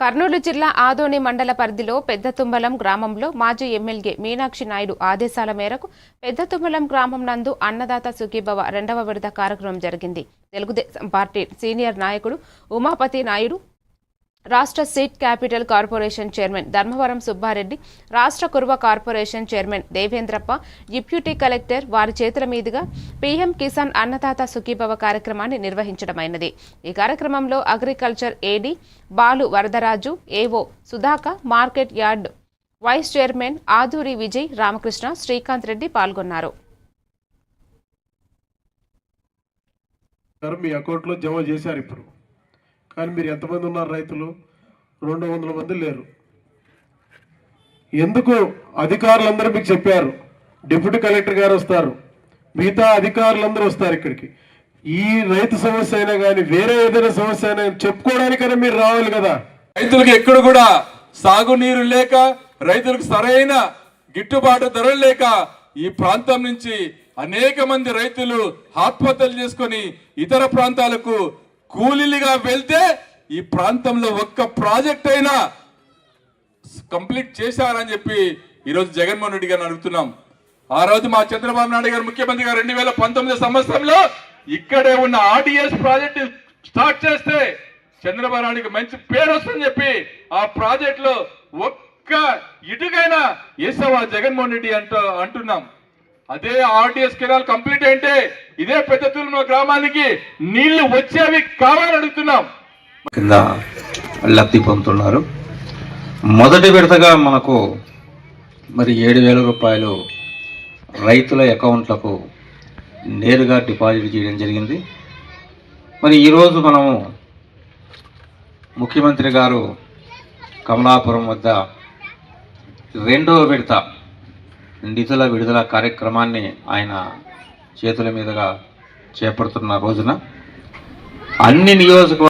కర్నూలు జిల్లా ఆదోని మండల పరిధిలో పెద్దతుమ్మలం గ్రామంలో మాజీ ఎమ్మెల్యే మీనాక్షి నాయుడు ఆదేశాల మేరకు పెద్దతుమ్మలం గ్రామం నందు అన్నదాత సుఖీభవ రెండవ విడత కార్యక్రమం జరిగింది. తెలుగుదేశం పార్టీ సీనియర్ నాయకుడు ఉమాపతి నాయుడు రాష్ట్ర seat capital corporation chairman Dharmavaram Subba Reddy రాష్ట్ర Kuruva corporation chairman Devendrappa deputy collector వారి చేతుల మీదుగా పీఎం కిసాన్ అన్నదాత సుఖీభవ కార్యక్రమాన్ని నిర్వహించడమైనది. ఈ కార్యక్రమంలో agriculture A D Balu Varadaraju A O Sudhaka market yard vice chairman Aduri Vijay Ramakrishna Srikanth Reddy పాల్గొన్నారు. మీ అకౌంట్లో జమ చేశారు ఇప్పుడు. కానీ మీరు ఎంతమంది ఉన్నారు రైతులు? రెండు వందల మంది లేరు. ఎందుకు అధికారులందరూ మీకు చెప్పారు? డిప్యూటీ కలెక్టర్ గారు వస్తారు. మిగతా అధికారులందరూ వస్తారు ఇక్కడికి. ఈ రైతు సమస్య అయినా కానీ వేరే ఏదైనా సమస్య అయినా చెప్పుకోవడానికైనా మీరు రావాలి కదా? రైతులకు ఎక్కడ కూడా సాగునీరు లేక రైతులకు సరైన గిట్టుబాటు ధరలు లేక ఈ ప్రాంతం నుంచి అనేక మంది రైతులు ఆత్మహత్యలు చేసుకొని ఇతర ప్రాంతాలకు కూలీలుగా వెళ్తే ఈ ప్రాంతంలో ఒక్క ప్రాజెక్ట్ అయినా కంప్లీట్ చేశారని చెప్పి ఈరోజు జగన్మోహన్ రెడ్డి గారిని అడుగుతున్నాం. ఆ రోజు మా చంద్రబాబు నాయుడు గారు ముఖ్యమంత్రి గారు రెండు వేల పంతొమ్మిది సంవత్సరంలో ఇక్కడే ఉన్న ఆర్డిఎస్ ప్రాజెక్ట్ స్టార్ట్ చేస్తే చంద్రబాబు నాయుడుకి మంచి పేరు వస్తుందని చెప్పి ఆ ప్రాజెక్ట్లో ఒక్క ఇటుకైనా వేసావా జగన్మోహన్ రెడ్డి అంటూ అంటున్నాం. అదే ఆర్డిఎస్ కెనాల్ కంప్లీట్ అంటే ఇదే పెద్ద తూర్మ గ్రామానికి నీళ్ళు వచ్చేవి కావాలని అడుగుతున్నాం. కింద లబ్ధి పొందుతున్నారు. మొదటి విడతగా మనకు మరి ఏడు వేల రూపాయలు రైతుల అకౌంట్లకు నేరుగా డిపాజిట్ చేయడం జరిగింది. మరి ఈరోజు మనము ముఖ్యమంత్రి గారు కమలాపురం వద్ద రెండవ విడత నిధుల విడుదల కార్యక్రమాన్ని ఆయన చేతుల మీదుగా చేపడుతున్న రోజున అన్ని నియోజకవర్గ